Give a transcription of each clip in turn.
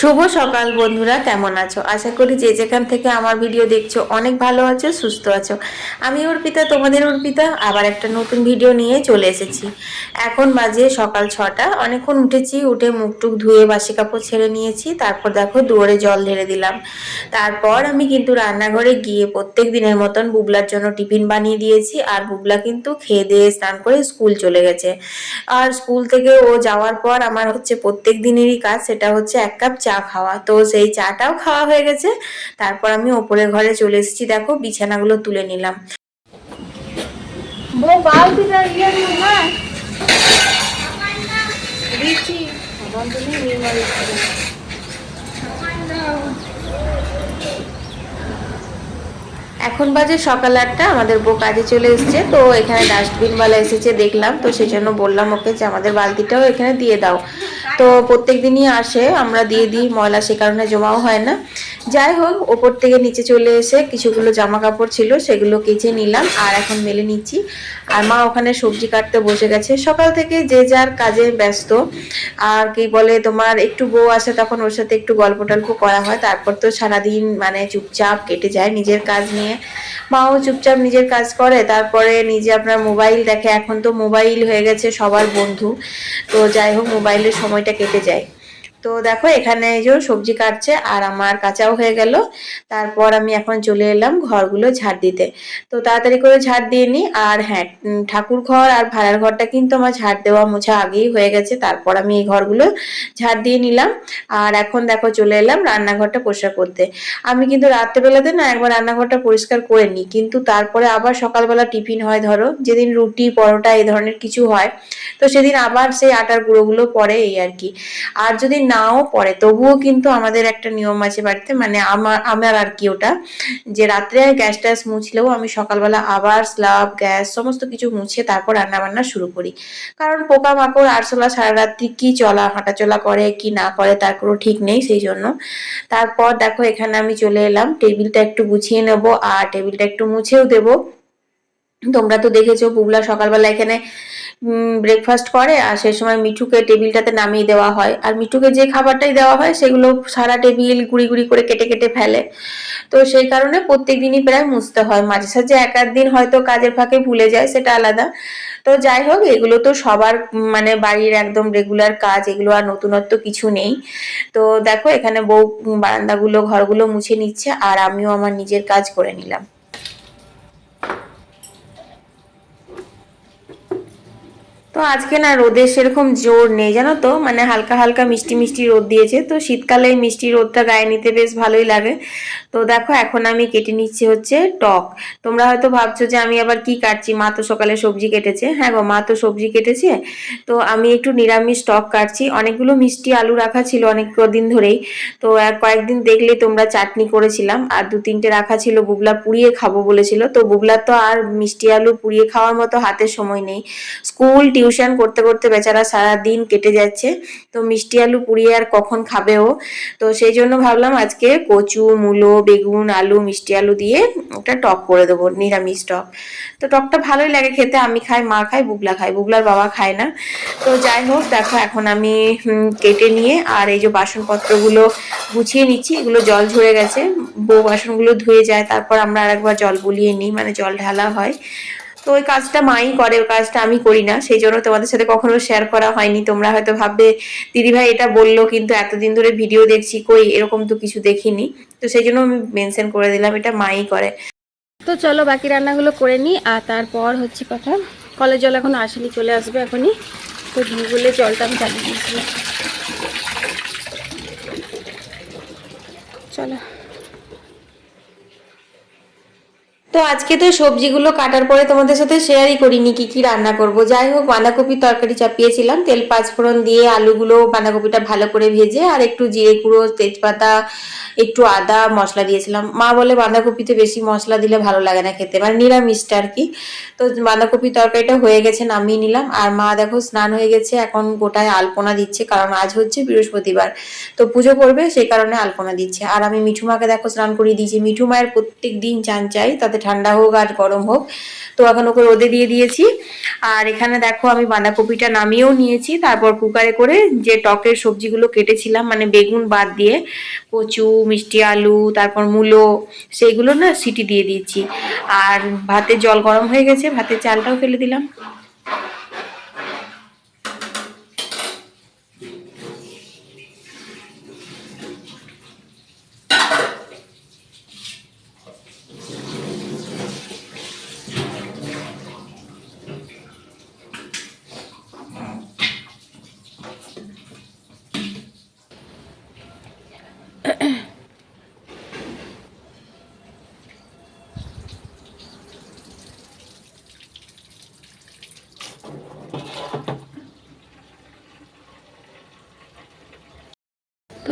শুভ সকাল বন্ধুরা, কেমন আছো? আশা করি যে যেখান থেকে আমার ভিডিও দেখছ অনেক ভালো আছো, সুস্থ আছো। আমি অর্পিতা, তোমাদের অর্পিতা, আবার একটা নতুন ভিডিও নিয়ে চলে এসেছি। এখন বাজে সকাল ছটা, অনেকক্ষণ উঠেছি, উঠে মুখ টুক ধুয়ে বাসি কাপড় ছেড়ে নিয়েছি, তারপর দেখো দুয়ারে জল ঢেলে দিলাম। তারপর আমি কিন্তু রান্নাঘরে গিয়ে প্রত্যেক দিনের মতন বুবলার জন্য টিফিন বানিয়ে দিয়েছি, আর বুবলা কিন্তু খেয়ে দিয়ে স্নান করে স্কুল চলে গেছে। আর স্কুল থেকে ও যাওয়ার পর আমার হচ্ছে প্রত্যেক দিনেরই কাজ, সেটা হচ্ছে এক কাপ চা খাওয়া। তো সেই চাটাও খাওয়া হয়ে গেছে, তারপর আমি ওপরের ঘরে চলে এসেছি। দেখো, বিছানাগুলো তুলে নিলাম। ইয়ে না দিচ্ছি। এখন বাজে সকাল আটটা, আমাদের বউ কাজে চলে এসছে, তো এখানে ডাস্টবিনওয়ালা এসেছে দেখলাম, তো সেই জন্য বললাম ওকে যে আমাদের বালতিটাও এখানে দিয়ে দাও। তো প্রত্যেক দিনই আসে, আমরা দিয়ে দিই, ময়লা সে কারণে জমাও হয় না। যাই হোক, ওপর থেকে নিচে চলে এসে কিছুগুলো জামা কাপড় ছিল, সেগুলো কেচে নিলাম আর এখন মেলে নিচ্ছি। আর মা ওখানে সবজি কাটতে বসে গেছে। সকাল থেকে যে যার কাজে ব্যস্ত। আর কি বলে, তোমার একটু বউ আসে তখন ওর সাথে একটু গল্প টল্প করা হয়। তারপর তো সারাদিন মানে চুপচাপ কেটে যায় নিজের কাজ নিয়ে। মাও চুপচাপ নিজের কাজ করে। তারপরে নিজে আপনার মোবাইল দেখে। এখন তো মোবাইল হয়ে গেছে সবার বন্ধু। তো যাই হোক, মোবাইলের সময়টা কেটে যায়। তো দেখো, এখানে এই যে সবজি কাটছে আর আমার কাঁচাও হয়ে গেল। তারপর আমি এখন চলে এলাম ঘরগুলো ঝাড় দিতে। তো তাড়াতাড়ি করে ঝাড় দিয়ে নিই আর হ্যাঁ ঠাকুর ঘর আর ভাড়ার ঘরটা কিন্তু আমার ঝাড় দেওয়া মোছা আগেই হয়ে গেছে। তারপর আমি এই ঘরগুলো ঝাড় দিয়ে নিলাম। আর এখন দেখো, চলে এলাম রান্নাঘরটা পরিষ্কার করতে। আমি কিন্তু রাত্রেবেলাতে না একবার রান্নাঘরটা পরিষ্কার করে নিই কিন্তু তারপরে আবার সকালবেলা টিফিন হয়, ধরো, যেদিন রুটি, পরোটা, এই ধরনের কিছু হয়, তো সেদিন আবার সেই আটার গুঁড়োগুলো পড়ে এই আর কি। আর যদি নাও পড়ে তবুও কিন্তু আমাদের একটা নিয়ম আছে বাড়িতে মানে আমার আমার আর কি ওটা, যে রাত্রে গ্যাস ট্যাস মুছলেও আমি সকালবেলা আবার স্লাব, গ্যাস সমস্ত কিছু মুছে তারপর রান্না বান্না শুরু করি। কারণ পোকা পোকামাকড়, আরশোলা সারা রাত্রি কি চলা, হাঁটাচলা করে, কি না করে তার কোনো ঠিক নেই সেই জন্য। তারপর দেখো এখানে আমি চলে এলাম, টেবিলটা একটু গুছিয়ে নেব আর টেবিলটা একটু মুছেও দেবো। তোমরা তো দেখেছ বুবলা সকালবেলা এখানে ব্রেকফাস্ট করে, আর সেই সময় মিঠুকে টেবিলটাতে নামিয়ে দেওয়া হয়। আর মিঠুকে যে খাবারটাই দেওয়া হয়, সেগুলো সারা টেবিল গুড়ি গুড়ি করে কেটে কেটে ফেলে। তো সেই কারণে প্রত্যেক দিনই প্রায় মুছতে হয়। মাঝে সাঝে এক আধ দিন হয়তো কাজের ফাঁকে ভুলে যায়, সেটা আলাদা। তো যাই হোক, এগুলো তো সবার মানে বাড়ির একদম রেগুলার কাজ, এগুলো আর নতুনত্ব কিছু নেই। তো দেখো, এখানে বউ বারান্দাগুলো, ঘরগুলো মুছে নিচ্ছে, আর আমিও আমার নিজের কাজ করে নিলাম। তো আজকে না রোদের সেরকম জোর নেই, জানো তো? মানে হালকা হালকা মিষ্টি মিষ্টি রোদ দিয়েছে। তো শীতকালে এই মিষ্টি রোদটা গায়ে নিতে বেশ ভালোই লাগে। তো দেখো, এখন আমি কেটে নিচ্ছি হচ্ছে টক। তোমরা হয়তো ভাবছ যে আমি আবার কি কাটছি? মা তো সকালে সবজি কেটেছে। হ্যাঁ গো, মা তো সবজি কেটেছে। তো আমি একটু নিরামিষ টক কাটছি। অনেকগুলো মিষ্টি আলু রাখা ছিল অনেক দিন ধরেই। তো কয়েকদিন দেখলে তোমরা চাটনি করেছিলাম। আর দু তিনটে রাখা ছিল, বুবলা পুড়িয়ে খাব বলেছিল। তো বুবলার তো আর মিষ্টি আলু পুড়িয়ে খাওয়ার মতো হাতে সময় নেই। স্কুল টিউশন করতে করতে বেচারা সারা দিন কেটে যাচ্ছে। তো মিষ্টি আলু পুড়িয়ে আর কখন খাবে ও? তো সেই জন্য ভাবলাম আজকে কচু, মূলো, বেগুন, আলু, মিষ্টি আলু দিয়ে একটা টক করে দেবো, নিরামিষ টক। তো টকটা ভালোই লাগে খেতে, আমি খাই, মা খাই বুবলা খাই বুবলার বাবা খায় না। তো যাই হোক, দেখো এখন আমি কেটে নিয়ে আর এই যে বাসনপত্রগুলো গুছিয়ে নিচ্ছি, এগুলো জল ঝরে গেছে। বউ বাসনগুলো ধুয়ে যায়, তারপর আমরা আরেকবার জল বুলিয়ে নিই মানে জল ঢালা হয়। তো ওই কাজটা মাই করে, ওই কাজটা আমি করি না। সেই জন্য তোমাদের সাথে কখনো শেয়ার করা হয়নি। তোমরা হয়তো ভাববে দিদিভাই এটা বলল, কিন্তু এতদিন ধরে ভিডিও দেখছি, কই? এরকম তো কিছু দেখিনি। তো সেই জন্য আমি মেনশন করে দিলাম, এটা মাই করে। তো চলো বাকি রান্নাগুলো করে নিই, আর তারপর হচ্ছে কথা, কলের জল এখন আসেনি, চলে আসবে এখনই। তো বলে জলটা আমি চালিয়ে দিয়েছি। চলো। তো আজকে তো সবজিগুলো কাটার পরে তোমাদের সাথে শেয়ারই করিনি কি কি রান্না করব। যাই হোক, বাঁধাকপির তরকারি চাপিয়েছিলাম। তেল পাঁচফোড়ন দিয়ে আলুগুলো বাঁধাকপিটা ভালো করে ভেজে আর একটু জিরে গুঁড়ো, তেজপাতা, একটু আদা মশলা দিয়েছিলাম। মা বলে, বাঁধাকপিতে বেশি মশলা দিলে ভালো লাগে না খেতে। মানে নিরামিষটা আর কি। তো বাঁধাকপির তরকারিটা হয়ে গেছে, নামিয়ে নিলাম। আর মা দেখো, স্নান হয়ে গেছে, এখন গোটায় আলপনা দিচ্ছে, কারণ আজ হচ্ছে বৃহস্পতিবার। তো পুজো করবে সেই কারণে আলপনা দিচ্ছে। আর আমি মিঠু মাকে দেখো, স্নান করিয়ে দিয়েছি। মিঠু মায়ের প্রত্যেক দিন চান চাই তাতে ঠান্ডা হোক আর গরম হোক। তো এখন ওকে রোদে দিয়ে দিয়েছি। আর এখানে দেখো আমি বাঁধাকপিটা নামিয়েও নিয়েছি। তারপর কুকারে করে যে টকের সবজিগুলো কেটেছিলাম মানে বেগুন বাদ দিয়ে কচু, মিষ্টি আলু, তারপর মূলো, সেইগুলো না সিটি দিয়ে দিয়েছি। আর ভাতের জল গরম হয়ে গেছে, ভাতের চালটাও ফেলে দিলাম।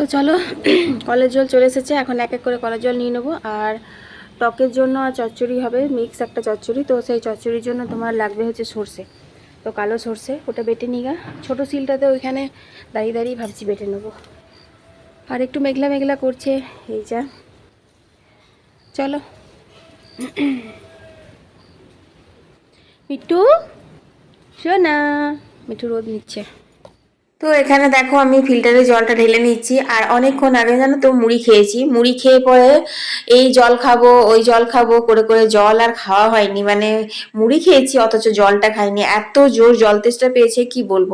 তো চলো, কলের জল চলে এসেছে, এখন এক এক করে কলের জল নিয়ে নেব। আর টকের জন্য আর চচ্চড়ি হবে মিক্স একটা চচ্চড়ি। তো সেই চচ্চড়ির জন্য তোমার লাগবে হচ্ছে সর্ষে। তো কালো সর্ষে, ওটা বেটে নিগা ছোটো শিলটাতে ওইখানে দাঁড়িয়ে দাঁড়িয়ে ভাবছি বেটে নেব। আর একটু মেঘলা মেঘলা করছে, এই যা। চলো। মিট্টু শোনা। মিঠু রোদ নিচ্ছে। তো এখানে দেখো আমি ফিল্টারে জলটা ঢেলে নিচ্ছি, আর অনেকক্ষণ আগে জানো তো মুড়ি খেয়েছি। মুড়ি খেয়ে পরে এই জল খাব, ওই জল খাব, করে করে জল আর খাওয়া হয়নি। মানে মুড়ি খেয়েছি, অথচ জলটা খাইনি। এত জোর জল তেষ্টা পেয়েছে, কি বলব?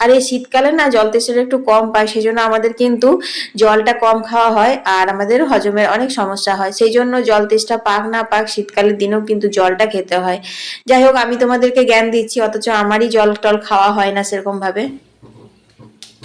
আর এই শীতকালে না জল তেষ্টাটা একটু কম পায় সেই জন্য আমাদের কিন্তু জলটা কম খাওয়া হয়, আর আমাদের হজমের অনেক সমস্যা হয়। সেই জন্য জল তেষ্টা পাক না পাক শীতকালের দিনেও কিন্তু জলটা খেতে হয়। যাই হোক, আমি তোমাদেরকে জ্ঞান দিচ্ছি, অথচ আমারই জল টল খাওয়া হয় না সেরকম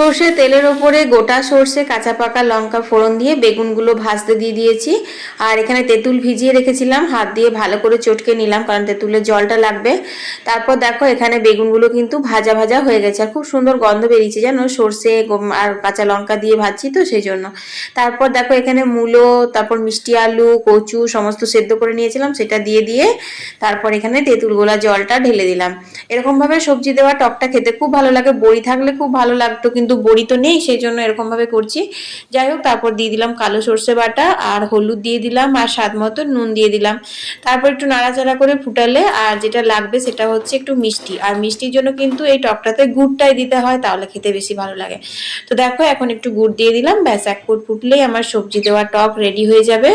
সর্ষে তেলের ওপরে গোটা সর্ষে, কাঁচা পাকা লঙ্কা ফোড়ন দিয়ে বেগুনগুলো ভাজতে দিয়ে দিয়েছি। আর এখানে তেঁতুল ভিজিয়ে রেখেছিলাম, হাত দিয়ে ভালো করে চটকে নিলাম কারণ তেঁতুলের জলটা লাগবে। তারপর দেখো এখানে বেগুনগুলো কিন্তু ভাজা ভাজা হয়ে গেছে, আর খুব সুন্দর গন্ধ বেরিয়েছে জানো? সর্ষে আর কাঁচা লঙ্কা দিয়ে ভাজছি তো সেই জন্য। তারপর দেখো এখানে মূলো, তারপর মিষ্টি আলু, কচু সমস্ত সেদ্ধ করে নিয়েছিলাম, সেটা দিয়ে দিয়ে তারপর এখানে তেঁতুল গোলা জলটা ঢেলে দিলাম। এরকমভাবে সবজি দেওয়া টকটা খেতে খুব ভালো লাগে, বড়ি থাকলে খুব ভালো লাগতো, কিন্তু বড়ি তো নেই সেই জন্য এরকমভাবে করছি। যাই হোক, তারপর দিয়ে দিলাম কালো সর্ষে বাটা, আর হলুদ দিয়ে দিলাম, আর স্বাদ মতো নুন দিয়ে দিলাম। তারপর একটু নাড়াচাড়া করে ফুটালে, আর যেটা লাগবে সেটা হচ্ছে একটু মিষ্টি। আর মিষ্টির জন্য কিন্তু এই টকটাতে গুড়টাই দিতে হয়, তাহলে খেতে বেশি ভালো লাগে। তো দেখো, এখন একটু গুড় দিয়ে দিলাম, ব্যাস, এক ফুট ফুটলেই আমার সবজি দেওয়া টক রেডি হয়ে যাবে।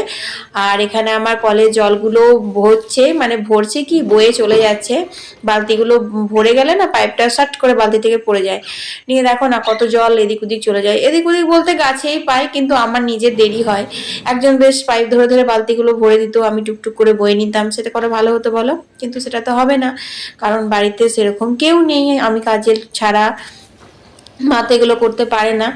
আর এখানে আমার কলের জলগুলো ভরছে মানে ভরছে কি, বয়ে চলে যাচ্ছে। বালতিগুলো ভরে গেলে না, পাইপটা সাট করে বালতি থেকে পড়ে যায়। নিয়ে দেখো না, কত জল এদিক ওদিক চলে যায়। এদিক ওদিক বলতে গাছেই পাই, কিন্তু আমার নিজের দেরি হয়। একজন বেশ পাইপ ধরে ধরে বালতিগুলো ভরে দিত, আমি টুকটুক করে বয়ে নিতাম। সেটা করা ভালো হতো বলো? কিন্তু সেটা তো হবে না, কারণ বাড়িতে সেরকম কেউ নেই। আমি কাজের ছাড়া মা তো এগুলো করতে পারে না।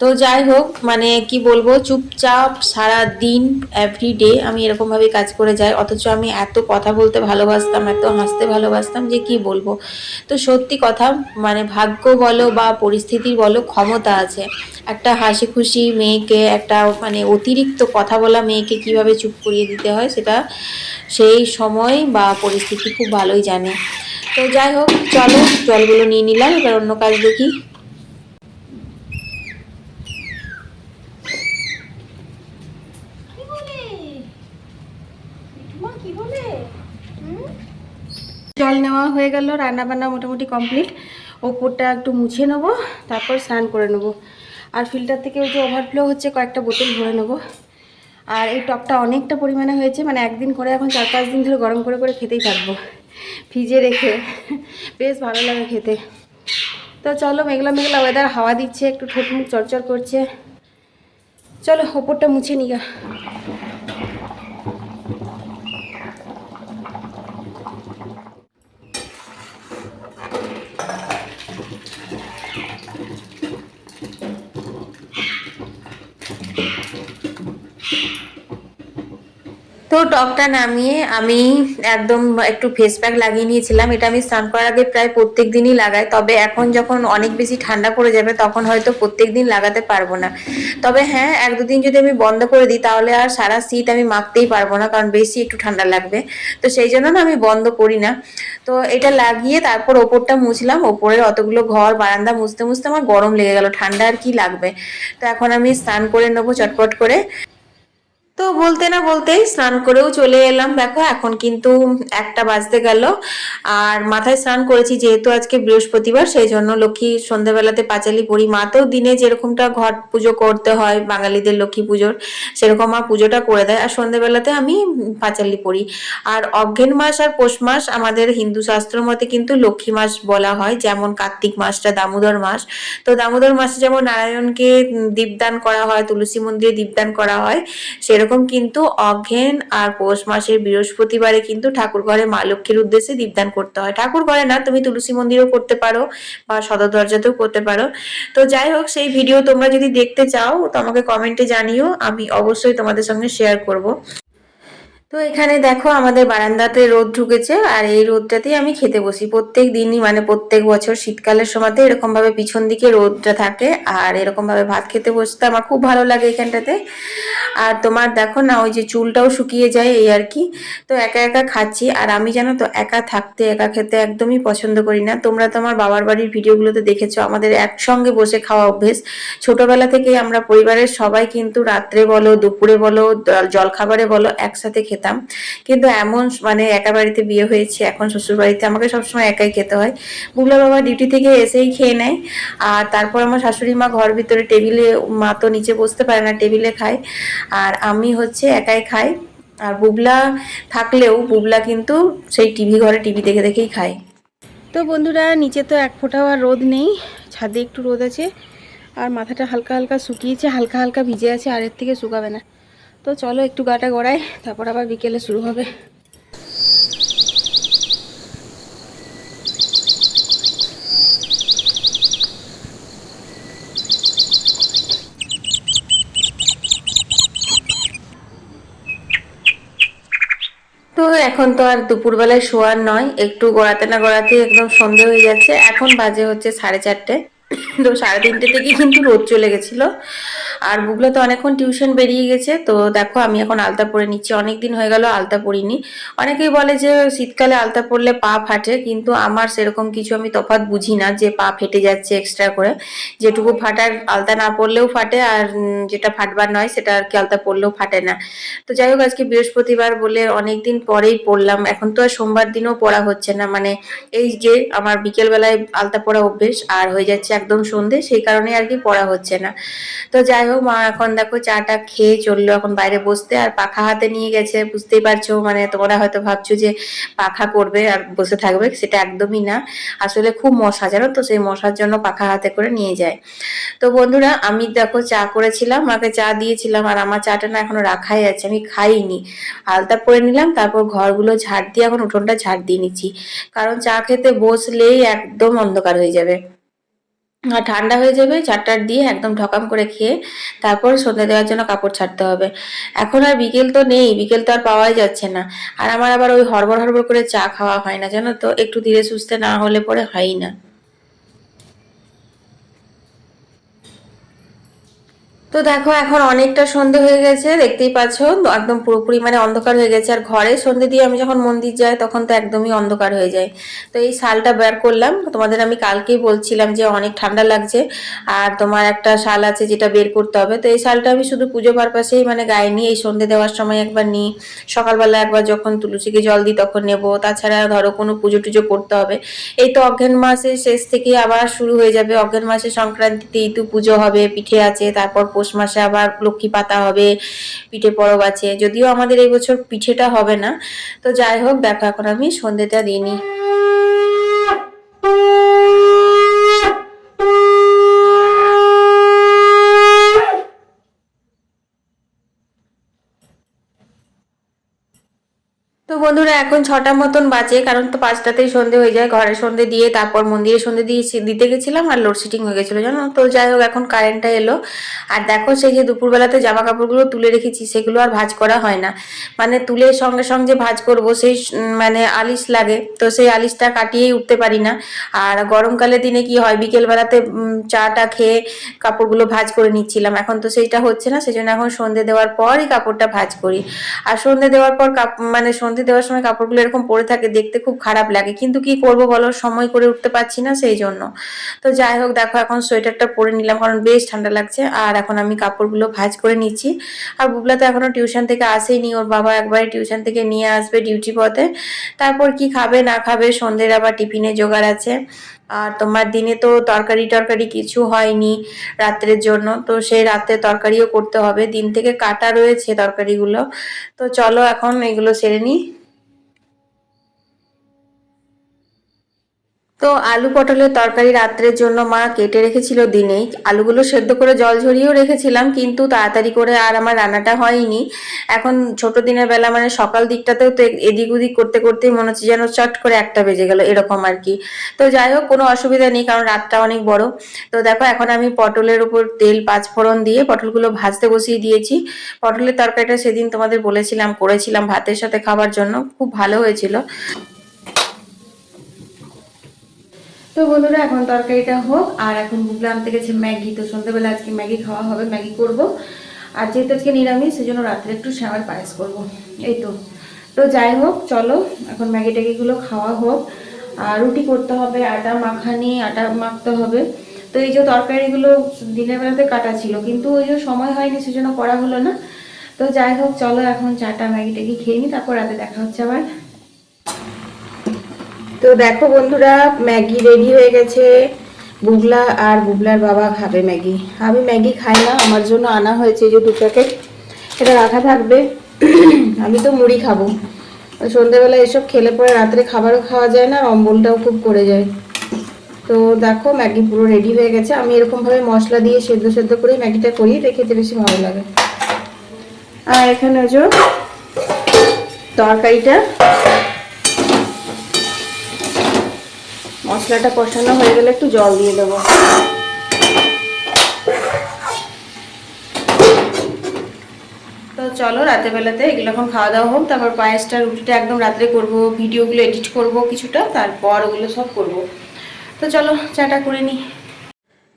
তো যাই হোক মানে কি বলব, চুপচাপ সারা দিন এভরিডে আমি এরকমভাবে কাজ করে যাই। অথচ আমি এত কথা বলতে ভালোবাসতাম, এত হাসতে ভালোবাসতাম যে কি বলব। তো সত্যি কথা মানে ভাগ্য বলো বা পরিস্থিতির বলো, ক্ষমতা আছে। একটা হাসি খুশি মেয়েকে, একটা মানে অতিরিক্ত কথা বলা মেয়েকে কীভাবে চুপ করিয়ে দিতে হয় সেটা সেই সময় বা পরিস্থিতি খুব ভালোই জানে। তো যাই হোক, চলো, জলগুলো নিয়ে নিলাম, এবার অন্য কাজ দেখি। জল নেওয়া হয়ে গেল রান্না বান্না মোটামুটি কমপ্লিট ওপরটা একটু মুছে নেব, তারপর স্নান করে নেব। আর ফিল্টার থেকে ওই যে ওভারফ্লো হচ্ছে, কয়েকটা বোতল ভরে নেব। আর এই টকটা অনেকটা পরিমাণে হয়েছে মানে একদিন করে এখন চার পাঁচ দিন ধরে গরম করে করে খেতেই থাকব। ফ্রিজে রেখে, বেশ ভালো লাগে খেতে। তো চলো, মেঘলা মেঘলা ওয়েদার হাওয়া দিচ্ছে, একটু ঠোঁট মুখ চরচর করছে। চলো, ওপরটা মুছে নিগা টকটা নামিয়ে আমি একদম একটু ফেস প্যাক লাগিয়ে নিয়েছিলাম। এটা আমি স্নান করার আগে প্রায় প্রত্যেক দিনই লাগাই। তবে এখন যখন অনেক বেশি ঠান্ডা পড়ে যাবে, তখন হয়তো প্রত্যেক দিন লাগাতে পারব না। তবে হ্যাঁ এক দুদিন যদি আমি বন্ধ করে দিই, তাহলে আর সারা শীত আমি মাখতেই পারব না, কারণ বেশি একটু ঠান্ডা লাগবে। তো সেই জন্য না আমি বন্ধ করি না। তো এটা লাগিয়ে তারপর ওপরটা মুছলাম। ওপরের অতগুলো ঘর, বারান্দা মুছতে মুছতে আমার গরম লেগে গেল। ঠান্ডা আর কি লাগবে? তো এখন আমি স্নান করে নেব চটপট করে। তো বলতে না বলতেই স্নান করেও চলে এলাম। দেখো, এখন কিন্তু একটা বাজতে গেল। আর মাথায় স্নান করেছি যেহেতু আজকে বৃহস্পতিবার, সেই জন্য লক্ষ্মী সন্ধ্যাবেলাতে পাঁচালি পড়ি মাতেও দিনে যেরকমটা ঘট পুজো করতে হয়, বাঙালিদের লক্ষ্মী পুজোর, সেরকম মা পুজোটা করে দেয়। আর সন্ধ্যাবেলাতে আমি পাঁচালি পড়ি আর অজ্ঞান মাস আর পৌষ মাস আমাদের হিন্দু শাস্ত্র মতে কিন্তু লক্ষ্মী মাস বলা হয়, যেমন কার্তিক মাসটা দামোদর মাস। তো দামোদর মাসে যেমন নারায়ণকে দীপদান করা হয়, তুলসী মন্দিরে দীপদান করা হয়, সেরকম কিন্তু অঘেন আর পৌষ মাসের বৃহস্পতিবারে কিন্তু ঠাকুর ঘরে মা লক্ষ্মীর উদ্দেশ্যে দীপদান করতে হয়। ঠাকুর ঘরে না, তুমি তুলসী মন্দিরও করতে পারো বা সদর দরজাতেও করতে পারো। তো যাই হোক, সেই ভিডিও তোমরা যদি দেখতে চাও, তো আমাকে কমেন্টে জানিও, আমি অবশ্যই তোমাদের সঙ্গে শেয়ার করব। তো এখানে দেখো আমাদের বারান্দাতে রোদ ঢুকেছে, আর এই রোদটাতেই আমি খেতে বসি। প্রত্যেক দিনই মানে প্রত্যেক বছর শীতকালের সময়তে এরকম ভাবে পিছন দিকে রোদটা থাকে, আর এরকম ভাবে ভাত খেতে বসতে আমার খুব ভালো লাগে এখানটাতে। আর তোমার দেখো না, ওই যে চুলটাও শুকিয়ে যায় এই আর কি। তো একা একা খাচ্ছি, আর আমি জানো তো, একা থাকতে, একা খেতে একদমই পছন্দ করি না। তোমরা তো আমার বাবার বাড়ির ভিডিওগুলোতে দেখেছ, আমাদের একসঙ্গে বসে খাওয়া অভ্যেস। ছোটবেলা থেকেই আমরা পরিবারের সবাই কিন্তু রাত্রে বলো, দুপুরে বলো জল খাবারে বলো, একসাথে খেতাম। কিন্তু এমন মানে একা বাড়িতে বিয়ে হয়েছে, এখন শ্বশুর বাড়িতে আমাকে সবসময় একাই খেতে হয়। বুগলা বাবা ডিউটি থেকে এসেই খেয়ে নেয়। আর তারপর আমার শাশুড়ি মা ঘর ভিতরে টেবিলে মা তো নিচে বসতে পারে না টেবিলে খায়। আর আমি হচ্ছে একাই খাই। আর বুবলা থাকলেও, বুবলা কিন্তু সেই টিভি ঘরে টিভি দেখে দেখেই খায়। তো বন্ধুরা, নিচে তো এক ফোঁটাও আর রোদ নেই। ছাদে একটু রোদ আছে। আর মাথাটা হালকা হালকা শুকিয়েছে, হালকা হালকা ভিজে আছে, আর এর থেকে শুকাবে না। তো চলো একটু গাটা গড়াই, তারপর আবার বিকেলে শুরু হবে। তো এখন তো আর দুপুরবেলায় শোয়ার নয়, একটু গড়াতে না গড়াতে একদম সন্ধে হয়ে যাচ্ছে। এখন বাজে হচ্ছে সাড়ে চারটে। তো সাড়ে তিনটে থেকে কিন্তু রোদ চলে গেছিল। আর বুগলো তো অনেকক্ষণ টিউশন বেরিয়ে গেছে, তো দেখো আমি এখন আলতা পরে নিচ্ছি। অনেক দিন হয়ে গেল আলতা পরিনি। অনেকেই বলে যে শীতকালে আলতা পরলে পা ফাটে, কিন্তু আমার সেরকম কিছু আমি তফাৎ বুঝি না যে পা ফেটে যাচ্ছে এক্সট্রা করে। যেটুকু ফাটার আলতা না পরলেও ফাটে, আর যেটা ফাটবার নয় সেটা আর কি আলতা পরলেও ফাটে না। তো যাই হোক, আজকে বৃহস্পতিবার বলে অনেকদিন পরেই পড়লাম এখন তো আর সোমবার দিনও পড়া হচ্ছে না মানে এই যে আমার বিকেল বেলায় আলতা পড়া অভ্যেস, আর হয়ে যাচ্ছে একদম সন্ধে, সেই কারণে আর কি পড়া হচ্ছে না। তো যাই হোক মা এখন দেখো চাটা খেয়ে চলল, এখন বাইরে বসতে আর পাখা হাতে নিয়ে গেছে, বুঝতেই পারছ মানে তোমরা হয়তো ভাবছ যে পাখা করবে আর বসে থাকবে, সেটা একদমই না। আসলে খুব মশা, জানো তো? সেই মশার জন্য পাখা হাতে করে নিয়ে যায়। তো বন্ধুরা, আমি দেখো চা করেছিলাম, মাকে চা দিয়েছিলাম, আর আমার চাটা না এখনও রাখাই আছে, আমি খাইনি। আলতা পরে নিলাম, তারপর ঘরগুলো ঝাড় দিয়ে, এখন উঠোনটা ঝাড় দিয়ে নিচ্ছি। কারণ চা খেতে বসলেই একদম অন্ধকার হয়ে যাবে। আর ঠান্ডা হয়ে যাবে চারটার দিয়ে একদম ঢকাম করে খেয়ে তারপর সন্ধ্যা দেওয়ার জন্য কাপড় ছাড়তে হবে। এখন আর বিকেল তো নেই, বিকেল তো আর পাওয়াই যাচ্ছে না। আর আমার আবার ওই হরবর হরবর করে চা খাওয়া হয় না, জানো তো? একটু ধীরে সুস্থে না হলে পরে হয়ই না। তো দেখো, এখন অনেকটা সন্ধে হয়ে গেছে, দেখতেই পাচ্ছ, একদম পুরোপুরি মানে অন্ধকার হয়ে গেছে। আর ঘরে সন্ধে দিয়ে আমি যখন মন্দির যাই, তখন তো একদমই অন্ধকার হয়ে যায়। তো এই শালটা বের করলাম। তোমাদের আমি কালকেই বলছিলাম যে অনেক ঠান্ডা লাগছে, আর তোমার একটা শাল আছে যেটা বের করতে হবে। তো এই শালটা আমি শুধু পুজো পারপাসেই মানে গায়ে নিই এই সন্ধে দেওয়ার সময় একবার নিই। সকালবেলা একবার যখন তুলসীকে জল দিই, তখন নেব। তাছাড়া ধরো, কোনো পুজো টুজো করতে হবে। এই তো অজ্ঞান মাসের শেষ থেকে আবার শুরু হয়ে যাবে। অজ্ঞান মাসের সংক্রান্তিতে ইতু পুজো হবে, পিঠে আছে, তারপর পৌষ মাসে আবার লক্ষ্মী পাতা হবে, পিঠে পরব আছে। যদিও আমাদের এই বছর পিঠেটা হবে না। তো যাই হোক, দেখো, এখন আমি সন্ধ্যেটা দিইনি বন্ধুরা, এখন ছটা মতন বাজে, কারণ তো পাঁচটাতেই সন্ধে হয়ে যায়। ঘরে সন্ধে দিয়ে তারপর মন্দিরে সন্ধে দিয়ে দিতে গেছিলাম আর লোডশেডিং হয়ে গেছিল, জানো? তো যাই হোক, এখন কারেন্টটা এলো। আর দেখো, সেই যে দুপুরবেলাতে জামা কাপড়গুলো তুলে রেখেছি, সেগুলো আর ভাজ করা হয় না। মানে তুলে সঙ্গে সঙ্গে ভাজ করব, সেই মানে আলিশ লাগে। তো সেই আলিশটা কাটিয়েই উঠতে পারি না। আর গরমকালের দিনে কি হয়, বিকেলবেলাতে চাটা খেয়ে কাপড়গুলো ভাজ করে নিচ্ছিলাম। এখন তো সেইটা হচ্ছে না, সেজন্য এখন সন্ধে দেওয়ার পরই কাপড়টা ভাজ করি। আর সন্ধে দেওয়ার পর কাপ মানে সন্ধে দেওয়ার সময় কাপড়গুলো এরকম পরে থাকে, দেখতে খুব খারাপ লাগে। কিন্তু কি করব বলো? সময় করে উঠতে পারছি না সেই জন্য। তো যাই হোক, দেখো এখন সোয়েটারটা পরে নিলাম কারণ বেশ ঠান্ডা লাগছে। আর এখন আমি কাপড়গুলো ভাজ করে নিচ্ছি। আর বুবলা তো এখনও টিউশন থেকে আসেনি। ওর বাবা একবারে টিউশন থেকে নিয়ে আসবে ডিউটি পথে। তারপর কি খাবে, না খাবে, সন্ধ্যের আবার টিফিনে জোগাড় আছে। আর তোমার দিনে তো তরকারি টরকারি কিছু হয়নি রাত্রের জন্য। তো সেই রাত্রে তরকারিও করতে হবে। দিন থেকে কাটা রয়েছে তরকারিগুলো। তো চলো এখন এগুলো সেরে নিই। তো আলু পটলের তরকারি রাত্রের জন্য মা কেটে রেখেছিল দিনেই আলুগুলো সেদ্ধ করে জল ঝরিয়েও রেখেছিলাম, কিন্তু তাড়াতাড়ি করে আর আমার রান্নাটা হয়নি। এখন ছোট দিনের বেলা মানে সকাল দিকটাতেও তো এদিক ওদিক করতে করতেই মনে হচ্ছে যেন চট করে একটা বেজে গেল, এরকম আর কি। তো যাই হোক, কোনো অসুবিধা নেই, কারণ রাতটা অনেক বড়। তো দেখো, এখন আমি পটলের উপর তেল, পাঁচফোড়ন দিয়ে পটলগুলো ভাজতে বসিয়ে দিয়েছি। পটলের তরকারিটা সেদিন তোমাদের বলেছিলাম, করেছিলাম ভাতের সাথে খাবার জন্য, খুব ভালো হয়েছিল। তো বন্ধুরা, এখন তরকারিটা হোক, আর এখন বুবলা আনতে গেছে ম্যাগি। তো সন্ধ্যাবেলা আজকে ম্যাগি খাওয়া হবে, ম্যাগি করব। আর যেহেতু আজকে নিরামিষ, সেজন্য রাত্রে একটু শ্যামার পায়েস করব। এই তো। তো যাই হোক, চলো, এখন ম্যাগি ট্যাগিগুলো খাওয়া হোক। আর রুটি করতে হবে, আটা মাখানি, আটা মাখতে হবে। তো এই যে তরকারিগুলো দিনের বেলাতে কাটা ছিল, কিন্তু ওই যে সময় হয়নি, সেজন্য করা হলো না। তো যাই হোক, চলো এখন চাটা ম্যাগি ট্যাগি খেয়ে নিই তারপর রাতে দেখা হচ্ছে আবার। তো দেখো বন্ধুরা, ম্যাগি রেডি হয়ে গেছে। বুবলা আর বুবলার বাবা খাবে ম্যাগি। আমি ম্যাগি খাই না, আমার জন্য আনা হয়েছে যে দু প্যাকেট। এটা রাখা থাকবে। আমি তো মুড়ি খাব। সন্ধ্যেবেলা এসব খেলে পরে রাত্রে খাবারও খাওয়া যায় না, অম্বলটাও খুব করে যায়। তো দেখো, ম্যাগি পুরো রেডি হয়ে গেছে। আমি এরকমভাবে মশলা দিয়ে সেদ্ধ সেদ্ধ করে ম্যাগিটা করি, এটা খেতে বেশি ভালো লাগে। আর এখানে যে তরকারিটা। মশলাটা কষানো হয়ে গেলে একটু জল দিয়ে দেবো। তো চলো, রাতের বেলাতে এগুলো এখন খাওয়া দাওয়া হোক, তারপর পায়েসটা রুটিটা একদম রাত্রে করব, ভিডিওগুলো এডিট করব কিছুটা, তারপর ওগুলো সব করব। তো চলো, চাটা করে নিই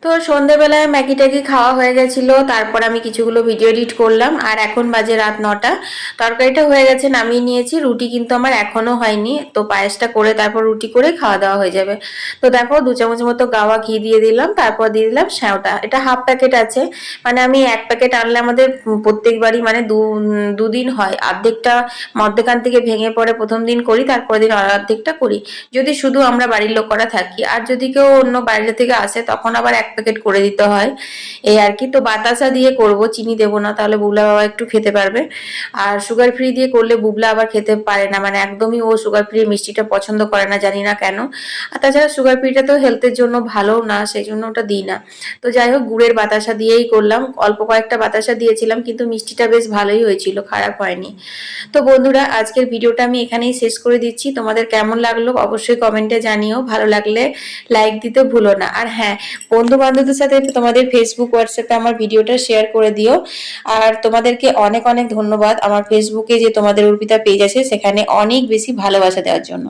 তো সন্ধেবেলায় ম্যাগি ট্যাগি খাওয়া হয়ে গেছিল, তারপর আমি কিছুগুলো ভিডিও এডিট করলাম, আর এখন বাজে রাত নটা। তরকারিটা হয়ে গেছে, নামিয়ে নিয়েছি, রুটি কিন্তু আমার এখনও হয়নি, তো পায়েসটা করে তারপর রুটি করে খাওয়া দাওয়া হয়ে যাবে। তো দেখো, দু চামচ মতো গাওয়া ঘি দিয়ে দিলাম, তারপর দিয়ে দিলাম শ্যাওটা। এটা হাফ প্যাকেট আছে মানে আমি এক প্যাকেট আনলে আমাদের প্রত্যেকবারই মানে দু, দুদিন হয়, অর্ধেকটা মধ্যখান থেকে ভেঙে পড়ে প্রথম দিন করি, তারপর দিন অর্ধেকটা করি। যদি শুধু আমরা বাড়ির লোক করা থাকি, আর যদি কেউ অন্য বাইরে থেকে আসে, তখন আবার এক প্যাকেট করে দিতে হয়। এই আর কি, তো বাতাসা দিয়ে করব, চিনি দেবো না, তাহলে বুবলা বাবা একটু খেতে পারবে। আর সুগার ফ্রি দিয়ে করলে বুবলা আবার খেতে পারে না মানে একদমই ও সুগার ফ্রি মিষ্টিটা পছন্দ করে না, জানি না কেন। আর তাছাড়া সুগার ফ্রিটা তো হেলথের জন্য ভালো না, সেই জন্য ওটা দিই না। তো যাই হোক, গুড়ের বাতাসা দিয়েই করলাম। অল্প কয়েকটা বাতাসা দিয়েছিলাম, কিন্তু মিষ্টিটা বেশ ভালোই হয়েছিল, খারাপ হয়নি। তো বন্ধুরা, আজকের ভিডিওটা আমি এখানেই শেষ করে দিচ্ছি। তোমাদের কেমন লাগল অবশ্যই কমেন্টে জানিও। ভালো লাগলে লাইক দিতে ভুলো না। আর হ্যাঁ বন্ধু বান্ধবদের সাথে তোমাদের ফেসবুক হোয়াটসঅ্যাপে আমার ভিডিওটা শেয়ার করে দিও। আর তোমাদেরকে অনেক অনেক ধন্যবাদ আমার ফেসবুকে যে তোমাদের অর্পিতা পেজ আছে, সেখানে অনেক বেশি ভালোবাসা দেওয়ার জন্য।